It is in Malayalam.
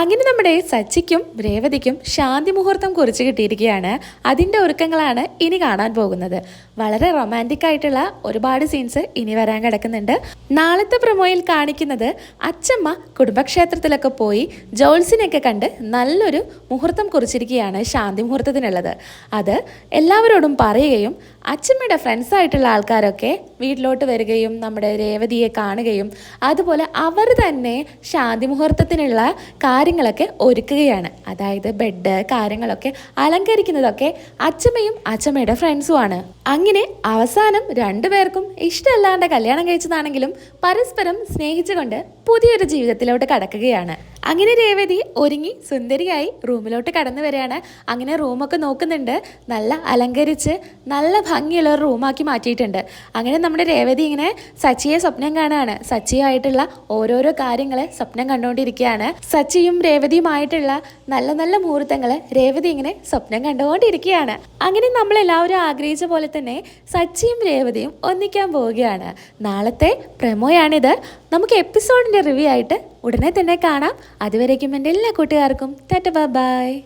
അങ്ങനെ നമ്മുടെ സച്ചിക്കും രേവതിക്കും ശാന്തി മുഹൂർത്തം കുറിച്ച് കിട്ടിയിരിക്കുകയാണ്. അതിന്റെ ഒരുക്കങ്ങളാണ് ഇനി കാണാൻ പോകുന്നത്. വളരെ റൊമാന്റിക് ആയിട്ടുള്ള ഒരുപാട് സീൻസ് ഇനി വരാൻ കിടക്കുന്നുണ്ട്. നാളത്തെ പ്രമോയിൽ കാണിക്കുന്നത് അച്ചമ്മ കുടുംബക്ഷേത്രത്തിലൊക്കെ പോയി ജോൾസിനെയൊക്കെ കണ്ട് നല്ലൊരു മുഹൂർത്തം കുറിച്ചിരിക്കുകയാണ് ശാന്തി മുഹൂർത്തത്തിനുള്ളത്. അത് എല്ലാവരോടും പറയുകയും അച്ചമ്മയുടെ ഫ്രണ്ട്സ് ആയിട്ടുള്ള ആൾക്കാരൊക്കെ വീട്ടിലോട്ട് വരികയും നമ്മുടെ രേവതിയെ കാണുകയും അതുപോലെ അവർ തന്നെ ശാന്തി മുഹൂർത്തത്തിനുള്ള കാര്യങ്ങളൊക്കെ ഒരുക്കുകയാണ്. അതായത് ബെഡ് കാര്യങ്ങളൊക്കെ അലങ്കരിക്കുന്നതൊക്കെ അച്ഛമ്മയും അച്ഛമ്മയുടെ ഫ്രണ്ട്സുമാണ് അങ്ങനെ അവസാനം രണ്ടുപേർക്കും ഇഷ്ടമല്ലാണ്ട് കല്യാണം കഴിച്ചതാണെങ്കിലും പരസ്പരം സ്നേഹിച്ചുകൊണ്ട് പുതിയൊരു ജീവിതത്തിലോട്ട് കടക്കുകയാണ്. അങ്ങനെ രേവതി ഒരുങ്ങി സുന്ദരിയായി റൂമിലോട്ട് കടന്നു വരികയാണ്. അങ്ങനെ റൂമൊക്കെ നോക്കുന്നുണ്ട്. നല്ല അലങ്കരിച്ച് നല്ല ഭംഗിയുള്ള ഒരു റൂമാക്കി മാറ്റിയിട്ടുണ്ട്. അങ്ങനെ നമ്മുടെ രേവതി ഇങ്ങനെ സച്ചിയെ സ്വപ്നം കാണുകയാണ്. സച്ചിയായിട്ടുള്ള ഓരോരോ കാര്യങ്ങൾ സ്വപ്നം കണ്ടുകൊണ്ടിരിക്കുകയാണ്. സച്ചിയും രേവതിയുമായിട്ടുള്ള നല്ല നല്ല മുഹൂർത്തങ്ങൾ രേവതി ഇങ്ങനെ സ്വപ്നം കണ്ടുകൊണ്ടിരിക്കുകയാണ്. അങ്ങനെ നമ്മൾ എല്ലാവരും ആഗ്രഹിച്ച പോലെ തന്നെ സച്ചിയും രേവതിയും ഒന്നിക്കാൻ പോവുകയാണ്. നാളത്തെ പ്രമോയാണിത്. നമുക്ക് എപ്പിസോഡിന്റെ റിവ്യൂ ആയിട്ട് ഉടനെ തന്നെ കാണാം. അതുവരേക്കും എന്റെ എല്ലാ കൂട്ടുകാർക്കും. ടാറ്റ ബൈ